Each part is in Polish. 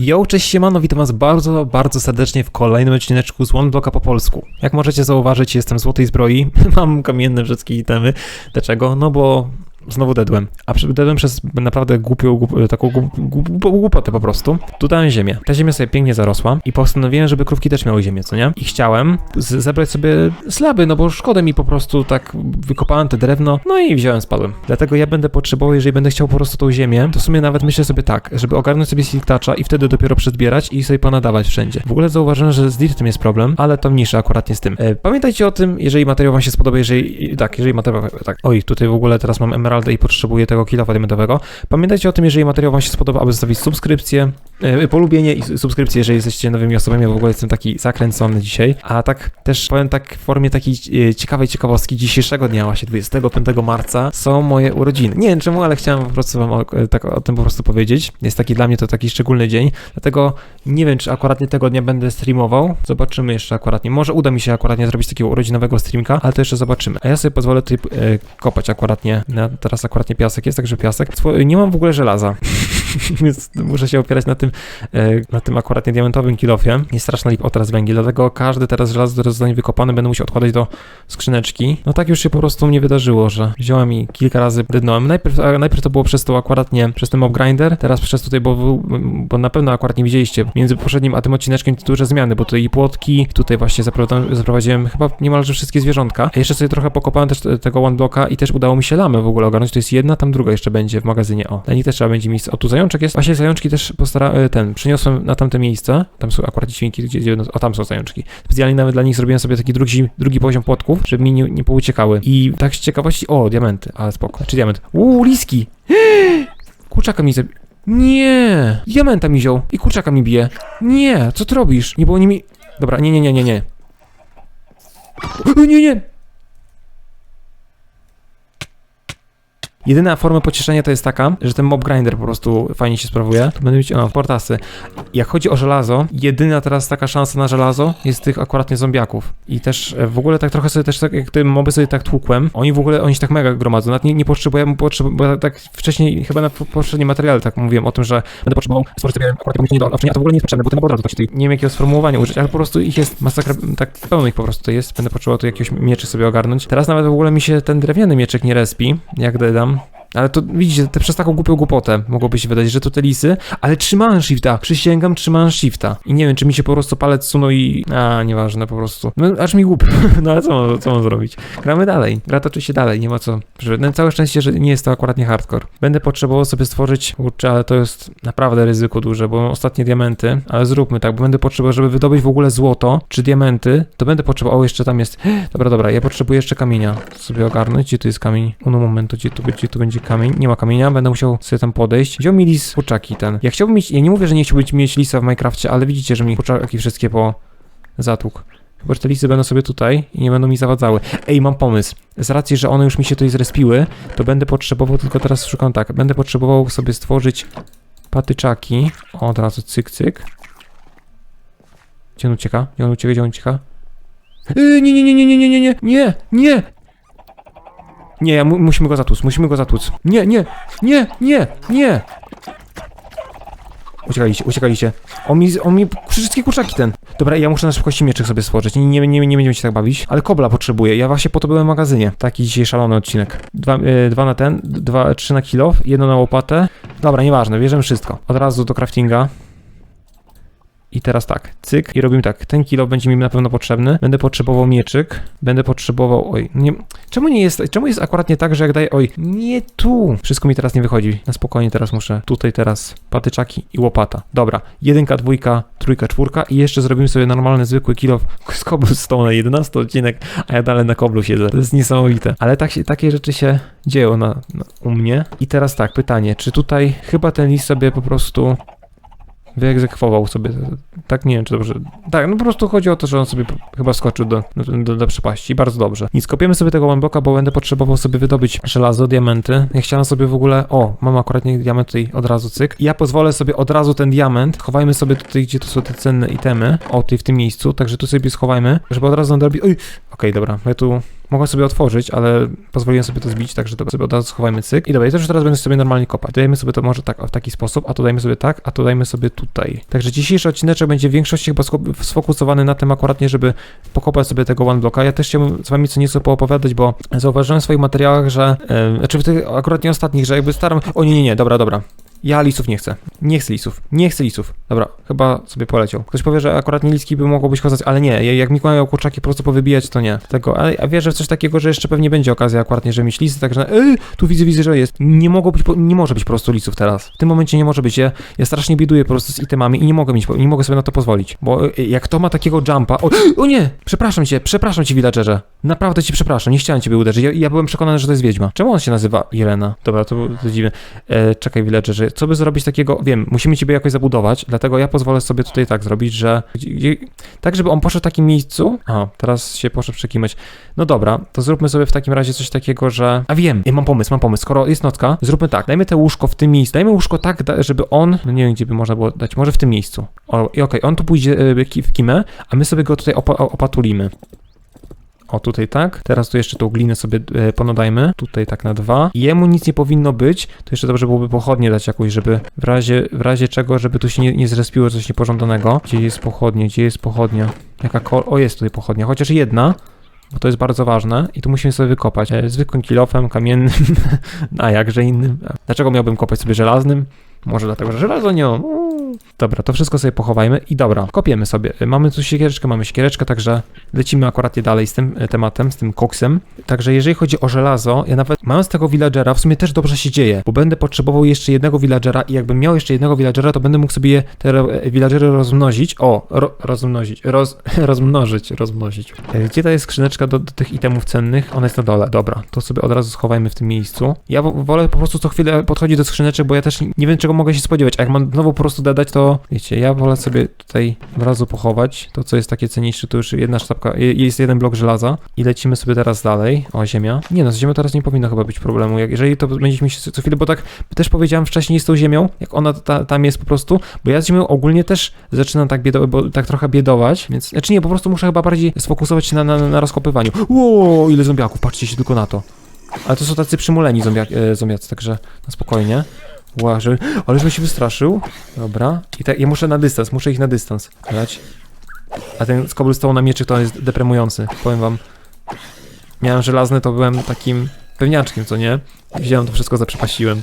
Yo, cześć siemano, witam was bardzo, bardzo serdecznie w kolejnym odcineczku z One Blocka po polsku. Jak możecie zauważyć, jestem złotej zbroi, mam kamienne wszystkie itemy. Dlaczego? No bo znowu dedłem. A dedłem przez naprawdę głupią, głup, taką głup, głup, głupotę po prostu. Tu dałem ziemię. Ta ziemia sobie pięknie zarosła i postanowiłem, żeby krówki też miały ziemię, co nie? I chciałem zebrać sobie slaby, no bo szkoda mi po prostu tak wykopałem te drewno, no i wziąłem, spadłem. Dlatego ja będę potrzebował, jeżeli będę chciał po prostu tą ziemię, to w sumie nawet myślę sobie tak, żeby ogarnąć sobie silktacza i wtedy dopiero przezbierać i sobie ponadawać wszędzie. W ogóle zauważyłem, że z dirtem jest problem, ale to mniejsze akurat nie z tym. E, pamiętajcie o tym, jeżeli materiał wam się spodoba, jeżeli, tak, jeżeli materiał, tak, oj, tutaj w ogóle teraz mam i potrzebuję tego kilofa diamentowego. Pamiętajcie o tym, jeżeli materiał wam się spodoba, aby zostawić subskrypcję, polubienie i subskrypcję, jeżeli jesteście nowymi osobami, ja w ogóle jestem taki zakręcony dzisiaj. A tak też powiem tak w formie takiej e, ciekawej ciekawostki dzisiejszego dnia, właśnie 25 marca, są moje urodziny. Nie wiem czemu, ale chciałem po prostu wam o, e, tak o tym po prostu powiedzieć. Jest taki dla mnie to taki szczególny dzień, dlatego nie wiem, czy akurat nie tego dnia będę streamował. Zobaczymy jeszcze akurat nie. Może uda mi się akurat nie zrobić takiego urodzinowego streamka, ale to jeszcze zobaczymy. A ja sobie pozwolę tutaj e, kopać akurat nie. No, teraz akurat nie piasek jest, także piasek. Nie mam w ogóle żelaza. Więc muszę się opierać na tym, e, na tym akurat nie diamentowym kilofie. Nie straszna lip teraz węgiel, dlatego każdy teraz żelazo, które zostanie wykopane, będę musiał odkładać do skrzyneczki. No tak już się po prostu mnie wydarzyło, że wziąłem i kilka razy dydnąłem. Najpierw, najpierw to było przez to akurat nie, przez ten mob grinder, teraz przez tutaj, bo, bo na pewno akurat nie widzieliście między poprzednim a tym odcineczkiem duże zmiany, bo tutaj płotki, tutaj właśnie zaprowadziłem, chyba niemalże wszystkie zwierzątka. A jeszcze sobie trochę pokopałem też te- tego one blocka i też udało mi się lamę w ogóle ogarnąć. To jest jedna, tam druga jeszcze będzie w magazynie. O, dla nich też trzeba będzie miejsce. O, tu zajączek jest. Właśnie zajączki też postara, ten, przyniosłem na tamte miejsce. Tam są akurat świnki, gdzie, gdzie o, tam są zajączki. Specjalnie nawet dla nich zrobiłem sobie taki drugi, drugi poziom płotków, żeby mi nie, nie pouciekały. I tak z ciekawości, o, diamenty, ale spoko. Czy diament? Uuu, liski! Kurczaka mi zabi... Nie! Diamenta mi wziął i kurczaka mi bije. Nie, co ty robisz? Nie, bo oni mi... Dobra, nie, nie, nie, nie, nie. Nie, nie! Jedyna forma pocieszenia to jest taka, że ten mob grinder po prostu fajnie się sprawuje. To będę mieć, o, portasy. Jak chodzi o żelazo, jedyna teraz taka szansa na żelazo jest tych akurat nie zombiaków. I też e, w ogóle tak trochę sobie też tak, jak te moby sobie tak tłukłem, oni w ogóle, oni się tak mega gromadzą. Nawet nie, nie potrzebuję, bo tak wcześniej, chyba na po- poprzednim materiale tak mówiłem o tym, że będę potrzebował stworzyć sobie akurat pomieszczenie do a to w ogóle nie jest potrzebne, bo ten od razu tak się tutaj, nie wiem jakiego sformułowania użyć, ale po prostu ich jest masakra, tak pełno ich po prostu to jest. Będę potrzebował tu jakiegoś mieczy sobie ogarnąć. Teraz nawet w ogóle mi się ten drewniany mieczek nie respi, jak dodam. now. Ale to widzicie, te, przez taką głupią głupotę mogłoby się wydać, że to te lisy, ale trzymałem shifta, przysięgam, trzymałem shifta. I nie wiem, czy mi się po prostu palec sunął i... A, nieważne, po prostu. No, aż mi głupio, no ale co co mam zrobić? Gramy dalej, gra toczy się dalej, nie ma co. No, całe szczęście, że nie jest to akurat nie hardcore. Będę potrzebował sobie stworzyć, kurczę, ale to jest naprawdę ryzyko duże, bo mam ostatnie diamenty, ale zróbmy tak, bo będę potrzebował, żeby wydobyć w ogóle złoto, czy diamenty, to będę potrzebował, o, jeszcze tam jest... Dobra, dobra, ja potrzebuję jeszcze kamienia sobie ogarnąć. Gdzie tu jest kamień? Uno momentu, gdzie tu, gdzie tu będzie kamień? Nie ma kamienia, będę musiał sobie tam podejść. Wziął mi lis kurczaki ten. Ja chciałbym mieć, ja nie mówię, że nie chciałbym mieć lisa w Minecrafcie, ale widzicie, że mi kurczaki wszystkie po zatłuk. Chyba, że te lisy będą sobie tutaj i nie będą mi zawadzały. Ej, mam pomysł. Z racji, że one już mi się tutaj zrespiły, to będę potrzebował, tylko teraz szukam tak, będę potrzebował sobie stworzyć patyczaki. O, od razu cyk, cyk. Gdzie on ucieka? Gdzie on ucieka? Gdzie on ucieka? Yy, nie, nie, nie, nie, nie, nie, nie, nie, nie, nie! Nie, mu, musimy go zatłuc, musimy go zatłuc. Nie, nie, nie, nie, nie! Uciekaliście, uciekaliście. On mi, on mi, wszystkie kurczaki ten. Dobra, ja muszę na szybkości mieczyk sobie stworzyć. Nie, nie, nie, nie będziemy się tak bawić. Ale kobla potrzebuję. Ja właśnie po to byłem w magazynie. Taki dzisiaj szalony odcinek. Dwa, e, dwa na ten, dwa, trzy na kilo, jedno na łopatę. Dobra, nieważne, bierzemy wszystko. Od razu do craftinga. I teraz tak, cyk i robimy tak. Ten kilo będzie mi na pewno potrzebny. Będę potrzebował mieczyk. Będę potrzebował. Oj, nie. Czemu nie jest. Czemu jest akurat nie tak, że jak daję. Oj, nie tu. Wszystko mi teraz nie wychodzi. Na spokojnie teraz muszę. Tutaj teraz patyczaki i łopata. Dobra. Jedynka, dwójka, trójka, czwórka. I jeszcze zrobimy sobie normalny, zwykły kilo z cobblestone. 11 odcinek, a ja dalej na koblu siedzę. To jest niesamowite. Ale tak się, takie rzeczy się dzieją na, na, u mnie. I teraz tak, pytanie. Czy tutaj chyba ten list sobie po prostu wyegzekwował sobie, tak nie wiem czy dobrze, tak, no po prostu chodzi o to, że on sobie chyba skoczył do, do, do, przepaści, bardzo dobrze. Nic, kopiemy sobie tego one-blocka, bo będę potrzebował sobie wydobyć żelazo, diamenty. Ja chciałem sobie w ogóle, o, mam akurat nie diament tutaj od razu, cyk. Ja pozwolę sobie od razu ten diament, chowajmy sobie tutaj, gdzie tu są te cenne itemy, o, tutaj w tym miejscu, także tu sobie schowajmy, żeby od razu nadrobić, oj, okej, dobra, ja tu Mogłem sobie otworzyć, ale pozwoliłem sobie to zbić, także to sobie od razu schowajmy cyk. I dobra, i teraz będę sobie normalnie kopać. Dajemy sobie to może tak, w taki sposób, a to dajmy sobie tak, a to dajmy sobie tutaj. Także dzisiejszy odcineczek będzie w większości chyba sfokusowany na tym akurat nie, żeby pokopać sobie tego one blocka. Ja też chciałbym z wami co nieco poopowiadać, bo zauważyłem w swoich materiałach, że, e, znaczy w tych akurat nie ostatnich, że jakby staram, o nie, nie, nie, dobra, dobra. Ja lisów nie chcę. Nie chcę lisów. Nie chcę lisów. Dobra, chyba sobie poleciał. Ktoś powie, że akurat nie liski by mogło być kozać, ale nie. ja- Jak Mikołaj kurczaki po prostu powybijać, to nie. Tego, ale a wierzę w coś takiego, że jeszcze pewnie będzie okazja akurat nie, że mieć lisy, także yy, tu widzę, widzę, że jest. Nie mogło być, nie może być po prostu lisów teraz. W tym momencie nie może być. Ja, ja strasznie bieduję po prostu z itemami i nie mogę mieć, nie mogę sobie na to pozwolić. Bo y, jak to ma takiego jumpa, o, o nie! Przepraszam cię, przepraszam cię, villagerze. Naprawdę ci przepraszam, nie chciałem ciebie uderzyć. Ja, ja byłem przekonany, że to jest wiedźma. Czemu on się nazywa Irena? Dobra, to, to dziwne. E, czekaj, co by zrobić takiego? Wiem, musimy ciebie jakoś zabudować, dlatego ja pozwolę sobie tutaj tak zrobić, że. Tak, żeby on poszedł w takim miejscu. A, teraz się poszedł przekimać. No dobra, to zróbmy sobie w takim razie coś takiego, że. A wiem, ja mam pomysł, mam pomysł. Skoro jest nocka, zróbmy tak. Dajmy te łóżko w tym miejscu. Dajmy łóżko tak, żeby on. No nie wiem, gdzie by można było dać. Może w tym miejscu. O, i okej, on tu pójdzie e, w kimę, a my sobie go tutaj opa- opatulimy. O, tutaj tak. Teraz tu jeszcze tą glinę sobie e, ponadajmy. Tutaj tak na dwa. Jemu nic nie powinno być. To jeszcze dobrze byłoby pochodnie dać jakąś, żeby w razie, w razie czego, żeby tu się nie, nie zrespiło coś niepożądanego. Gdzie jest pochodnie? Gdzie jest pochodnia? Jaka kol... O, jest tutaj pochodnia. Chociaż jedna. Bo to jest bardzo ważne i tu musimy sobie wykopać. E, zwykłym kilofem, kamiennym, a jakże innym. Dlaczego miałbym kopać sobie żelaznym? Może dlatego, że żelazo nie. Uuu. Dobra, to wszystko sobie pochowajmy i dobra, kopiemy sobie. E, Mamy tu siekiereczkę, mamy siekiereczkę, także lecimy akurat dalej z tym e, tematem, z tym koksem. Także jeżeli chodzi o żelazo, ja nawet mając tego villagera, w sumie też dobrze się dzieje, bo będę potrzebował jeszcze jednego villagera i jakbym miał jeszcze jednego villagera, to będę mógł sobie te e, villagery rozmnozić. O, ro, rozmnozić, roz, rozmnożyć, rozmnożyć. E, Gdzie ta jest skrzyneczka do, do tych itemów cennych? Ona jest na dole, dobra. To sobie od razu schowajmy w tym miejscu. Ja wo- wolę po prostu co chwilę podchodzić do skrzyneczek, bo ja też nie wiem czego mogę się spodziewać. A jak mam znowu po prostu dodać, to wiecie, ja wolę sobie tutaj od razu pochować. To co jest takie cenniejsze, to już jedna sztabka, je- jest jeden blok żelaza i lecimy sobie teraz dalej. O, ziemia. Nie no, z ziemią teraz nie powinno chyba być problemu. Jak, jeżeli to będziecie mieć co chwilę, bo tak też powiedziałem wcześniej z tą ziemią, jak ona ta, tam jest po prostu, bo ja z ziemią ogólnie też zaczynam tak biedować, bo tak trochę biedować, więc, znaczy nie, po prostu muszę chyba bardziej sfokusować się na, na, na rozkopywaniu. Ło, ile zombiaków, patrzcie się tylko na to. Ale to są tacy przymuleni zombiak, e, zombiacy, także na spokojnie. Ła, że, ale żebym się wystraszył. Dobra. I tak, ja muszę na dystans, muszę ich na dystans dać. A ten z cobblestone na mieczy to jest deprymujący, powiem wam. Miałem żelazny, to byłem takim pewniaczkiem, co nie? Wziąłem to wszystko, zaprzepaściłem.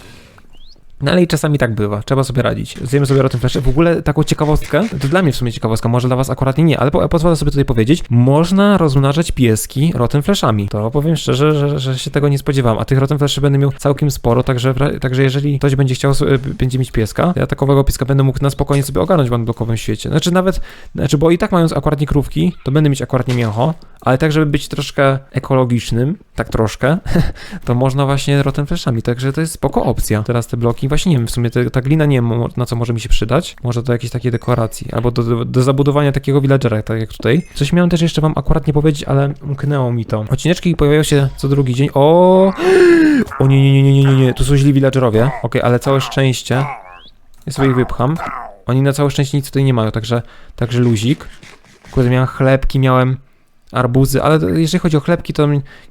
No ale i czasami tak bywa, trzeba sobie radzić. Zjemy sobie Rotten Flash. W ogóle taką ciekawostkę, to dla mnie w sumie ciekawostka, może dla was akurat nie, ale po, pozwolę sobie tutaj powiedzieć, można rozmnażać pieski Rotten Flashami. To powiem szczerze, że, że się tego nie spodziewałem, a tych Rotten Flaszy będę miał całkiem sporo, także, także jeżeli ktoś będzie chciał, sobie- będzie mieć pieska, ja takowego pieska będę mógł na spokojnie sobie ogarnąć w unblockowym świecie. Znaczy nawet, znaczy bo i tak mając akurat nie krówki, to będę mieć akurat nie mięcho, ale tak, żeby być troszkę ekologicznym, tak troszkę, to można właśnie Rotten Flashami, także to jest spoko opcja. Teraz te bloki, właśnie nie wiem, w sumie te, ta glina nie wiem, na co może mi się przydać, może do jakiejś takiej dekoracji, albo do, do, do zabudowania takiego villagera, tak jak tutaj. Coś miałem też jeszcze wam akurat nie powiedzieć, ale umknęło mi to. Odcineczki pojawiają się co drugi dzień, o, o nie, nie, nie, nie, nie, nie, nie, tu są źli villagerowie, okej, ale całe szczęście, ja sobie ich wypcham, oni na całe szczęście nic tutaj nie mają, także, także luzik. Kurde, miałem chlebki, miałem arbuzy, ale jeżeli chodzi o chlebki, to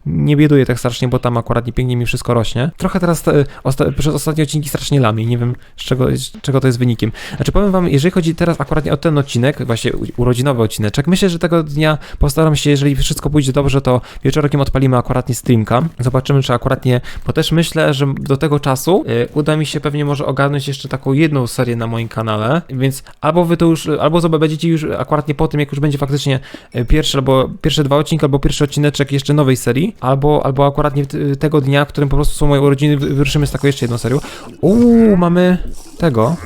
nie bieduję tak strasznie, bo tam akurat nie pięknie mi wszystko rośnie. Trochę teraz te, osta przez ostatnie odcinki strasznie lamię i nie wiem z czego, z czego to jest wynikiem. Znaczy powiem wam, jeżeli chodzi teraz akurat o ten odcinek, właśnie urodzinowy odcineczek, myślę, że tego dnia postaram się, jeżeli wszystko pójdzie dobrze, to wieczorkiem odpalimy akuratnie streamka. Zobaczymy, czy akuratnie, bo też myślę, że do tego czasu y, uda mi się pewnie może ogarnąć jeszcze taką jedną serię na moim kanale, więc albo wy to już, albo będziecie już akuratnie po tym, jak już będzie faktycznie y, pierwszy albo pierwsze dwa odcinki, albo pierwszy odcineczek jeszcze nowej serii, albo, albo akurat tego dnia, w którym po prostu są moje urodziny, wy- wyruszymy z taką jeszcze jedną serią. Uuu, mamy tego.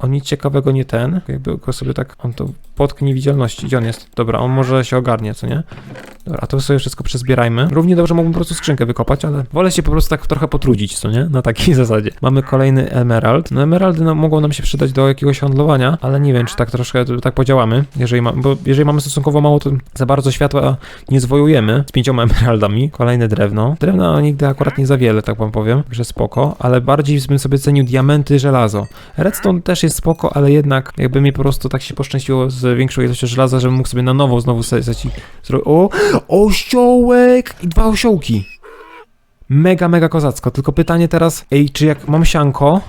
On nic ciekawego nie ten, jakby go sobie tak, on to płotk niewidzialności, gdzie on jest? Dobra, on może się ogarnie, co nie? Dobra, a to sobie wszystko przezbierajmy. Równie dobrze mógłbym po prostu skrzynkę wykopać, ale wolę się po prostu tak trochę potrudzić, co nie? Na takiej zasadzie. Mamy kolejny emerald. No emeraldy no, mogą nam się przydać do jakiegoś handlowania, ale nie wiem, czy tak troszkę tak podziałamy, jeżeli ma, bo jeżeli mamy stosunkowo mało, to za bardzo światła nie zwojujemy z pięcioma emeraldami. Kolejne drewno. Drewna nigdy akurat nie za wiele, tak wam powiem, że spoko, ale bardziej bym sobie cenił diamenty, żelazo. Redstone też jest spoko, ale jednak jakby mi po prostu tak się poszczęściło z większą ilością żelaza, żebym mógł sobie na nowo znowu zrobić. O! Osiołek! I dwa osiołki! Mega, mega kozacko. Tylko pytanie teraz, ej, czy jak mam sianko,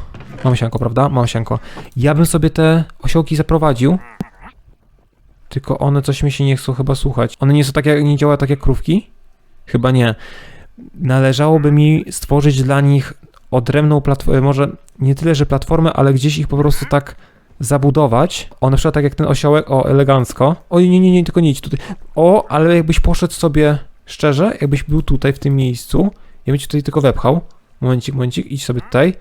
mam sianko, prawda? Mam sianko. Ja bym sobie te osiołki zaprowadził, tylko one coś mi się nie chcą chyba słuchać. One nie są tak jak, nie działają tak jak krówki? Chyba nie. Należałoby mi stworzyć dla nich odrębną platformę, może nie tyle, że platformę, ale gdzieś ich po prostu tak zabudować. O, na przykład tak jak ten osiołek, o, elegancko. O, nie, nie, nie, tylko nie idź tutaj. O, ale jakbyś poszedł sobie szczerze, jakbyś był tutaj, w tym miejscu, ja bym ci tutaj tylko wepchał. Momencik, momencik, idź sobie tutaj.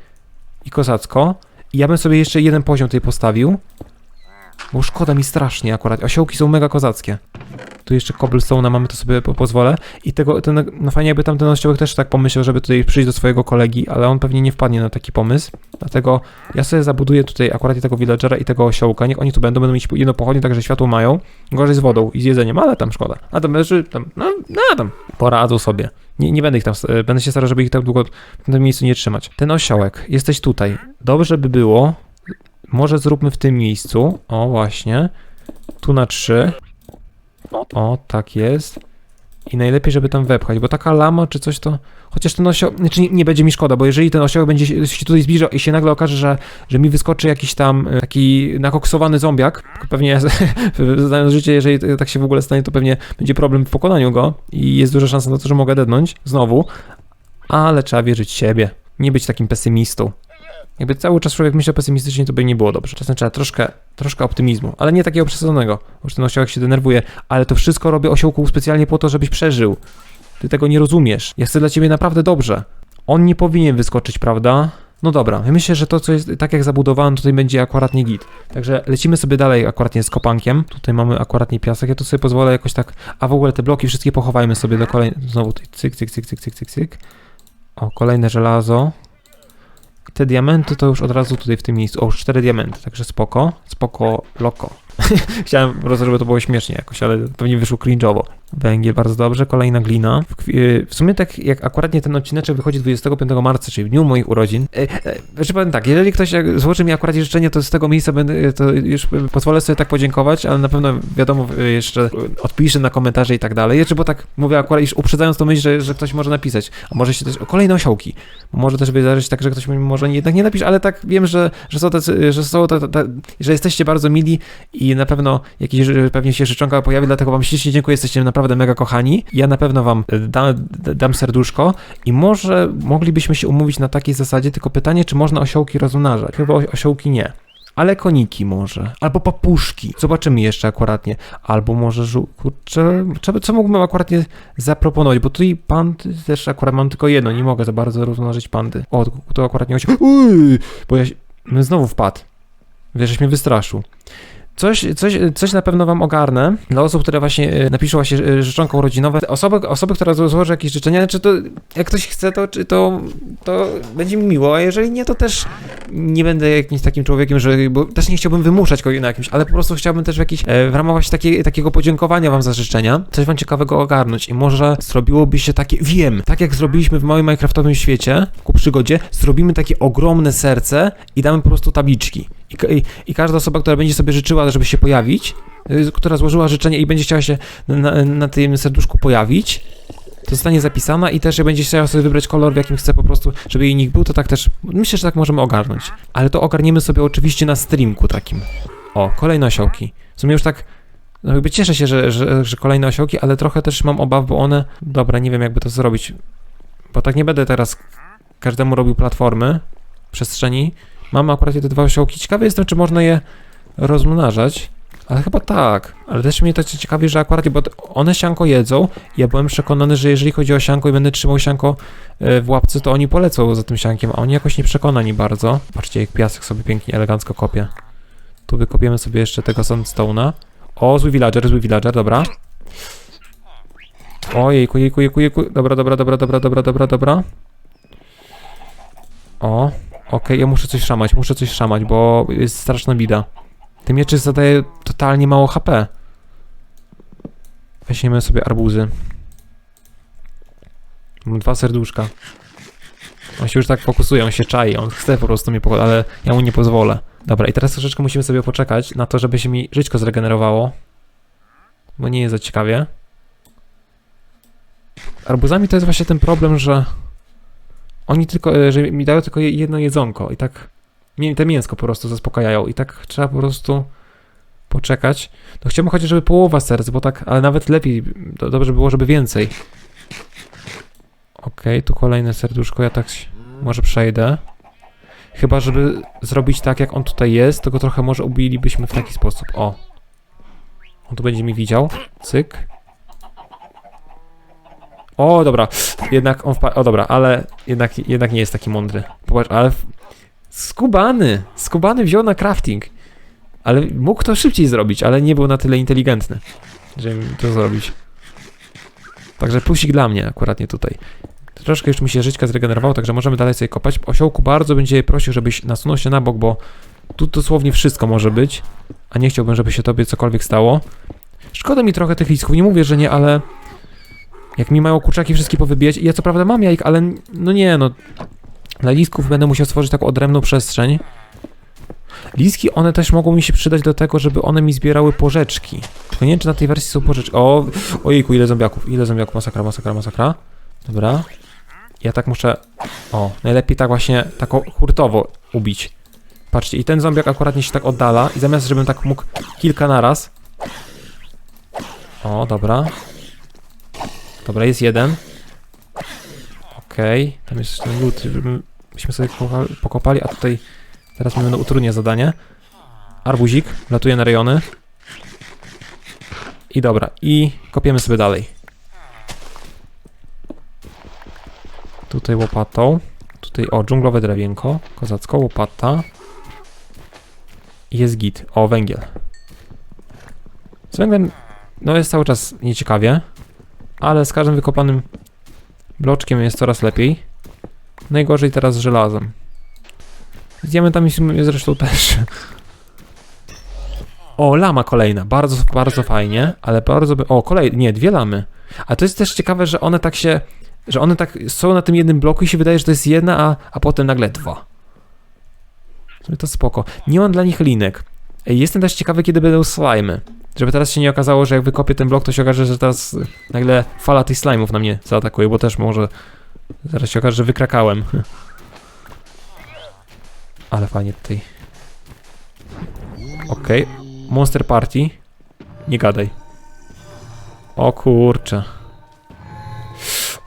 I kozacko. I ja bym sobie jeszcze jeden poziom tutaj postawił. Bo szkoda mi strasznie akurat. Osiołki są mega kozackie. Tu jeszcze cobblestone'a mamy, to sobie po pozwolę. I tego, ten, no fajnie jakby tam ten osiołek też tak pomyślał, żeby tutaj przyjść do swojego kolegi, ale on pewnie nie wpadnie na taki pomysł. Dlatego ja sobie zabuduję tutaj akurat i tego villagera i tego osiołka. Niech oni tu będą, będą mieć jedno pochodnie, także światło mają. Gorzej z wodą i z jedzeniem, ale tam szkoda. A tam leży, tam, no, no tam, poradzą sobie. Nie, nie będę ich tam, e, będę się starał, żeby ich tak długo w tym miejscu nie trzymać. Ten osiołek, jesteś tutaj. Dobrze by było, może zróbmy w tym miejscu, o właśnie, tu na trzy. O, tak jest. I najlepiej, żeby tam wepchać, bo taka lama czy coś to... Chociaż ten osioł... Znaczy nie, nie będzie mi szkoda, bo jeżeli ten osioł będzie się, się tutaj zbliżał i się nagle okaże, że, że mi wyskoczy jakiś tam e, taki nakoksowany zombiak, pewnie znając życie, jeżeli tak się w ogóle stanie, to pewnie będzie problem w pokonaniu go i jest duża szansa na to, że mogę dednąć znowu, ale trzeba wierzyć w siebie, nie być takim pesymistą. Jakby cały czas człowiek myślał pesymistycznie, to by nie było dobrze. Czasem trzeba troszkę, troszkę optymizmu, ale nie takiego przesadzonego, bo już ten osiołek się denerwuje, ale to wszystko robię osiołku specjalnie po to, żebyś przeżył. Ty tego nie rozumiesz. Ja chcę dla ciebie naprawdę dobrze. On nie powinien wyskoczyć, prawda? No dobra, ja myślę, że to, co jest tak jak zabudowałem, tutaj będzie akuratnie git. Także lecimy sobie dalej akuratnie z kopankiem. Tutaj mamy akuratnie piasek, ja tu sobie pozwolę jakoś tak... A w ogóle te bloki wszystkie pochowajmy sobie do kolejnego... Znowu tutaj cyk, cyk, cyk, cyk, cyk, cyk. O, kolejne żelazo. Te diamenty to już od razu tutaj w tym miejscu. O, już cztery diamenty, także spoko. Spoko, loko. Chciałem żeby to było śmiesznie jakoś, ale pewnie wyszło cringe'owo. Węgiel bardzo dobrze, kolejna glina. W, kwi- w sumie tak jak akuratnie ten odcineczek wychodzi 25 marca, czyli w dniu moich urodzin. E, e, powiem tak, jeżeli ktoś złoży mi akurat życzenie, to z tego miejsca będę, to już pozwolę sobie tak podziękować, ale na pewno wiadomo jeszcze odpiszę na komentarze i tak dalej. Jeszcze bo tak mówię akurat już uprzedzając to myśl, że, że ktoś może napisać. A może się też, o, kolejne osiołki. Może też wydarzyć tak, że ktoś mi może jednak nie napisze, ale tak wiem, że, że są tacy, że są ta, ta, że jesteście bardzo mili i na pewno jakiś pewnie się życzonka pojawi, dlatego wam ślicznie dziękuję, jesteście naprawdę mega kochani. Ja na pewno wam dam, dam serduszko i może moglibyśmy się umówić na takiej zasadzie, tylko pytanie, czy można osiołki rozmnażać? Chyba osiołki nie. Ale koniki może, albo papuszki. Zobaczymy jeszcze akuratnie. Albo może żół... Kurczę, co, mógłbym akuratnie zaproponować? Bo tutaj pandy też akurat mam tylko jedno, nie mogę za bardzo rozmnożyć pandy. O, to akurat nie chodzi. Uy, bo ja się... No znowu wpadł. Wiesz, żeś mnie wystraszył. Coś, coś, coś na pewno wam ogarnę dla osób, które właśnie e, napiszą właśnie e, życzonko urodzinowe. Osoby, osoby która złoży jakieś życzenia, czy to jak ktoś chce, to, czy to, to będzie mi miło, a jeżeli nie, to też nie będę jakimś takim człowiekiem, że bo też nie chciałbym wymuszać kogoś na jakimś, ale po prostu chciałbym też w jakiś, e, w ramach właśnie takie, takiego podziękowania wam za życzenia, coś wam ciekawego ogarnąć i może zrobiłoby się takie, wiem, tak jak zrobiliśmy w małym Minecraftowym świecie, ku przygodzie, zrobimy takie ogromne serce i damy po prostu tabliczki. I, i, I każda osoba, która będzie sobie życzyła, żeby się pojawić, y, która złożyła życzenie i będzie chciała się na, na tym serduszku pojawić, to zostanie zapisana i też będzie chciała sobie wybrać kolor, w jakim chce po prostu, żeby jej nikt był, to tak też, myślę, że tak możemy ogarnąć. Ale to ogarniemy sobie oczywiście na streamku takim. O, kolejne osiołki. W sumie już tak, no jakby cieszę się, że, że, że kolejne osiołki, ale trochę też mam obaw, bo one, dobra, nie wiem jakby to zrobić, bo tak nie będę teraz każdemu robił platformy, przestrzeni, Mamy akurat te dwa osiołki. Ciekawy jestem, czy można je rozmnażać. Ale chyba tak. Ale też mnie to ciekawi, że akurat, bo one sianko jedzą. Ja byłem przekonany, że jeżeli chodzi o sianko i będę trzymał sianko e, w łapce, to oni polecą za tym siankiem, a oni jakoś nie przekonani bardzo. Patrzcie, jak piasek sobie pięknie, elegancko kopie. Tu wykopiemy sobie jeszcze tego sandstone'a. O, zły villager, zły villager, dobra. O, jejku, jejku, jejku, jejku. Dobra, dobra, dobra, dobra, dobra, dobra, dobra. O, Okej, ja muszę coś szamać, muszę coś szamać, bo jest straszna bida. Ten mieczy zadaje totalnie mało HP. Weźmiemy sobie arbuzy. Mam dwa serduszka. On się już tak fokusuje, on się czai, on chce po prostu mnie pokonać, ale ja mu nie pozwolę. Dobra, i teraz troszeczkę musimy sobie poczekać na to, żeby się mi żyćko zregenerowało. Bo nie jest za ciekawie. Arbuzami to jest właśnie ten problem, że oni tylko, e, że mi dają tylko je- jedno jedzonko i tak te mięsko po prostu zaspokajają i tak trzeba po prostu poczekać. No chciałbym chociaż, żeby połowa serc, bo tak, ale nawet lepiej, do, dobrze było, żeby więcej. Okej, tu kolejne serduszko, ja tak może przejdę. Chyba, żeby zrobić tak, jak on tutaj jest, to go trochę może ubilibyśmy w taki sposób. O. On tu będzie mi widział. Cyk. O, dobra. Jednak on wpa- O, dobra, ale jednak, jednak nie jest taki mądry. Popatrz, ale... Skubany! Skubany wziął na crafting. Ale mógł to szybciej zrobić, ale nie był na tyle inteligentny, żeby to zrobić. Także plusik dla mnie akurat nie tutaj. Troszkę już mi się żyćka zregenerowało, także możemy dalej sobie kopać. Osiołku bardzo będzie prosił, żebyś nasunął się na bok, bo tu dosłownie wszystko może być, a nie chciałbym, żeby się tobie cokolwiek stało. Szkoda mi trochę tych lisków, nie mówię, że nie, ale jak mi mają kurczaki wszystkie powybijać, ja co prawda mam jajek, ale no nie, no dla lisków będę musiał stworzyć taką odrębną przestrzeń. Liski, one też mogą mi się przydać do tego, żeby one mi zbierały porzeczki. Tylko nie wiem, czy na tej wersji są porzeczki. O, ojejku, ile zombiaków, ile zombiaków, masakra, masakra, masakra. Dobra. Ja tak muszę. O, najlepiej tak właśnie, tak hurtowo ubić. Patrzcie, i ten zombiak akurat nie się tak oddala, i zamiast, żebym tak mógł kilka naraz. O, dobra. Dobra, jest jeden. Okej, tam jest ten lód, żebyśmy sobie pokopali, a tutaj teraz mi będą utrudnia zadanie. Arbuzik, latuje na rejony. I dobra, i kopiemy sobie dalej. Tutaj łopatą. Tutaj, o, dżunglowe drewienko. Kozacko, łopata. I Jest git. O, węgiel. Z węglem, no jest cały czas nieciekawie. Ale z każdym wykopanym bloczkiem jest coraz lepiej. Najgorzej teraz z żelazem. Z diamentami zresztą też. O, lama kolejna. Bardzo, bardzo fajnie, ale bardzo... By... O, kolej... Nie, dwie lamy. A to jest też ciekawe, że one tak się że one tak są na tym jednym bloku i się wydaje, że to jest jedna, a, a potem nagle dwa. To spoko. Nie mam dla nich linek. Jestem też ciekawy, kiedy będą slimy. Żeby teraz się nie okazało, że jak wykopię ten blok, to się okaże, że teraz nagle fala tych slime'ów na mnie zaatakuje, bo też może zaraz się okaże, że wykrakałem. Ale fajnie tutaj. Okej. Monster Party. Nie gadaj. O kurczę.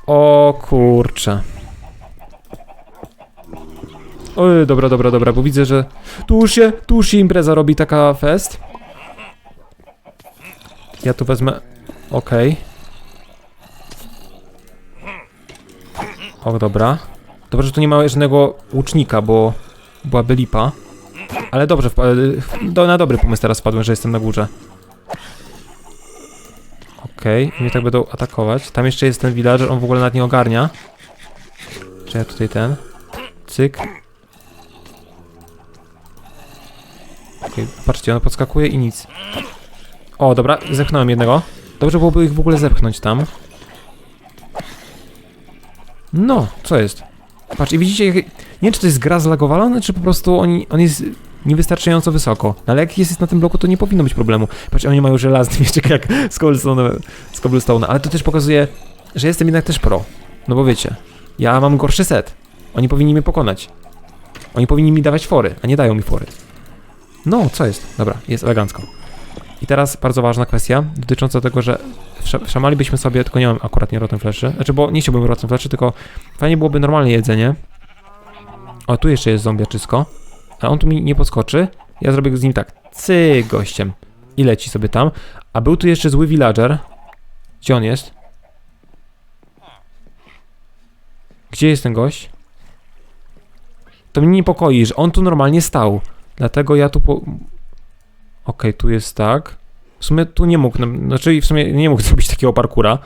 O kurczę. Oj, dobra, dobra, dobra, bo widzę, że tu już się, tu już się impreza robi taka fest. Ja tu wezmę, okej. O, dobra. Dobrze, że tu nie ma żadnego łucznika, bo byłaby lipa. Ale dobrze, do, na dobry pomysł teraz wpadłem, że jestem na górze. Okej, mnie tak będą atakować. Tam jeszcze jest ten villager, on w ogóle nad nie ogarnia. Czy ja tutaj ten? Cyk. Okej, patrzcie, on podskakuje i nic. O, dobra, zepchnąłem jednego. Dobrze byłoby ich w ogóle zepchnąć tam. No, co jest? Patrz, i widzicie, jak... nie wiem, czy to jest gra zlagowana, czy po prostu oni, on jest niewystarczająco wysoko. No, ale jak jest na tym bloku, to nie powinno być problemu. Patrz, oni mają żelazny mieczek jak z Cobblestone, z Cobblestone, ale to też pokazuje, że jestem jednak też pro. No bo wiecie, ja mam gorszy set. Oni powinni mnie pokonać. Oni powinni mi dawać fory, a nie dają mi fory. No, co jest? Dobra, jest elegancko. I teraz bardzo ważna kwestia dotycząca tego, że wszamalibyśmy sobie, tylko nie mam akurat nie rotem fleszy. Znaczy, bo nie chciałbym rotem fleszy, tylko fajnie byłoby normalne jedzenie. O, tu jeszcze jest zombiaczysko. A on tu mi nie podskoczy. Ja zrobię z nim tak. Cy gościem. I leci sobie tam. A był tu jeszcze zły villager. Gdzie on jest? Gdzie jest ten gość? To mnie niepokoi, że on tu normalnie stał. Dlatego ja tu po... Okej, tu jest tak. W sumie tu nie mógł, no, znaczy w sumie nie mógł zrobić takiego parkura.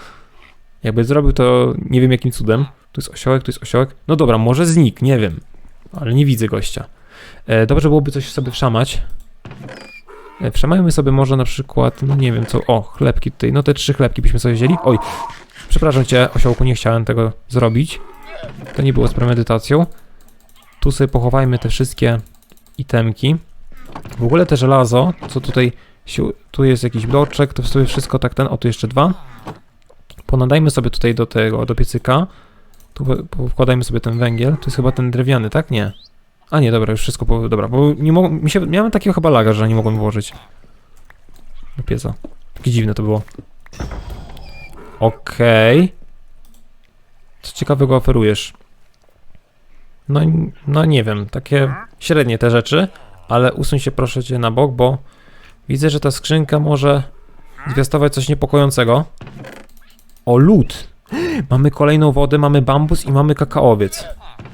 Jakby zrobił to nie wiem jakim cudem. Tu jest osiołek, tu jest osiołek. No dobra, może znikł, nie wiem. Ale nie widzę gościa. E, dobrze byłoby coś sobie wszamać. E, wszamajmy sobie może na przykład, no nie wiem co, o, chlebki tutaj. No te trzy chlebki byśmy sobie wzięli. Oj, przepraszam cię, osiołku, nie chciałem tego zrobić. To nie było z premedytacją. Tu sobie pochowajmy te wszystkie itemki. W ogóle te żelazo, co tutaj tu jest jakiś bloczek, to w sobie wszystko tak ten, o tu jeszcze dwa. Ponadajmy sobie tutaj do tego, do piecyka. Tu wkładajmy sobie ten węgiel. To jest chyba ten drewniany, tak? Nie. A nie, dobra, już wszystko, po, dobra, bo nie mogłem, mi się, miałem takiego chyba laga, że nie mogłem włożyć do pieca. Takie dziwne to było. Okej. Co ciekawego oferujesz? No, no nie wiem, takie średnie te rzeczy, ale usuń się proszę cię na bok, bo widzę, że ta skrzynka może zwiastować coś niepokojącego. O, lód! Mamy kolejną wodę, mamy bambus i mamy kakaowiec.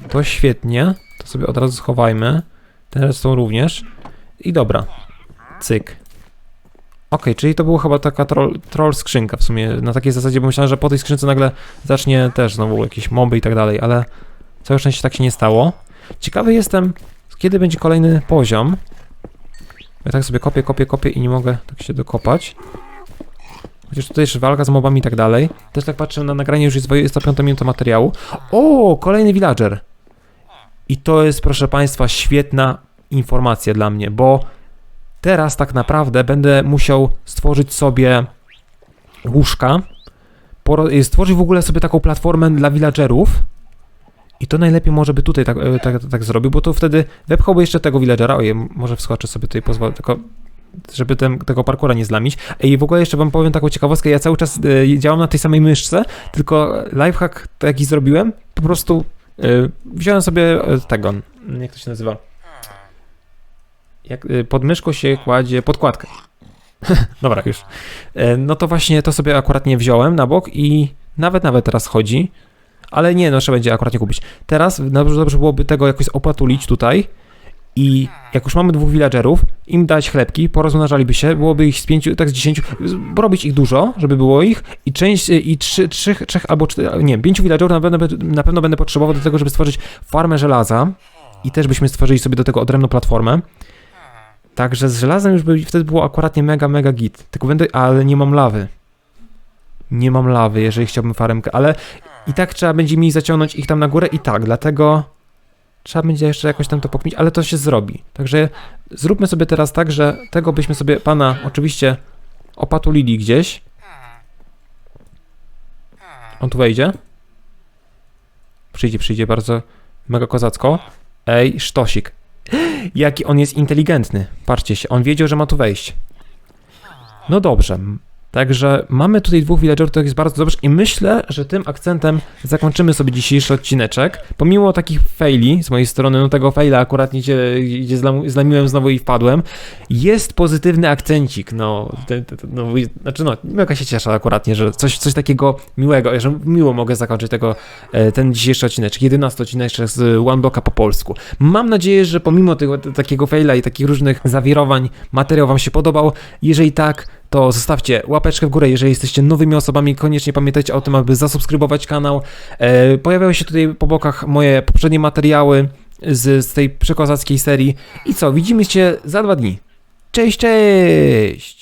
To świetnie. To sobie od razu schowajmy. Teraz są również. I dobra. Cyk. Okej, czyli to była chyba taka troll, troll skrzynka w sumie. Na takiej zasadzie, bo myślałem, że po tej skrzynce nagle zacznie też znowu jakieś moby i tak dalej, ale całe szczęście tak się nie stało. Ciekawy jestem, kiedy będzie kolejny poziom. Ja tak sobie kopię, kopię, kopię i nie mogę tak się dokopać. Chociaż tutaj jeszcze walka z mobami i tak dalej. Też tak patrzę na nagranie, już jest 25 minuta materiału. O, kolejny villager. I to jest, proszę Państwa, świetna informacja dla mnie, bo teraz tak naprawdę będę musiał stworzyć sobie łóżka, stworzyć w ogóle sobie taką platformę dla villagerów. I to najlepiej może by tutaj tak, e, tak, tak zrobił, bo to wtedy wepchałby jeszcze tego villagera. Ojej, może wskoczę sobie tutaj, pozwolę, tylko żeby ten, tego parkura nie zlamić. I w ogóle jeszcze wam powiem taką ciekawostkę, ja cały czas e, działam na tej samej myszce, tylko lifehack taki zrobiłem, po prostu e, wziąłem sobie tego, jak to się nazywa? Jak e, pod myszką się kładzie podkładkę. Dobra, już. No to właśnie to sobie akurat nie wziąłem na bok i nawet, nawet teraz chodzi. Ale nie, no trzeba będzie akurat nie kupić. Teraz dobrze, dobrze byłoby tego jakoś opatulić tutaj i jak już mamy dwóch villagerów, im dać chlebki, porozmnażaliby się, byłoby ich z pięciu, tak z dziesięciu, robić ich dużo, żeby było ich i część, i trzy, trzech, trzech albo cztery, nie, pięciu villagerów na pewno, na pewno będę potrzebował do tego, żeby stworzyć farmę żelaza i też byśmy stworzyli sobie do tego odrębną platformę. Także z żelazem już by wtedy było akuratnie mega, mega git. Tylko będę, ale nie mam lawy. Nie mam lawy, jeżeli chciałbym faremkę, ale i tak trzeba będzie mi zaciągnąć ich tam na górę i tak, dlatego trzeba będzie jeszcze jakoś tam to pokmić, ale to się zrobi. Także zróbmy sobie teraz tak, że tego byśmy sobie pana oczywiście opatulili gdzieś. On tu wejdzie. Przyjdzie, przyjdzie bardzo mega kozacko. Ej, sztosik. Jaki on jest inteligentny. Patrzcie się, on wiedział, że ma tu wejść. No dobrze. Także mamy tutaj dwóch villagerów, to jest bardzo dobrze i myślę, że tym akcentem zakończymy sobie dzisiejszy odcineczek. Pomimo takich faili z mojej strony, no tego faila akurat gdzie zlam- zlamiłem znowu i wpadłem, jest pozytywny akcencik, no, no znaczy no, mega się cieszę akuratnie, że coś, coś takiego miłego, że miło mogę zakończyć tego, e, ten dzisiejszy odcineczek, 11 odcineczek z One Blocka po polsku. Mam nadzieję, że pomimo tego takiego faila i takich różnych zawirowań materiał wam się podobał. Jeżeli tak, to zostawcie łapeczkę w górę, jeżeli jesteście nowymi osobami, koniecznie pamiętajcie o tym, aby zasubskrybować kanał. E, pojawiały się tutaj po bokach moje poprzednie materiały z, z tej przekozackiej serii. I co, widzimy się za dwa dni. Cześć, cześć!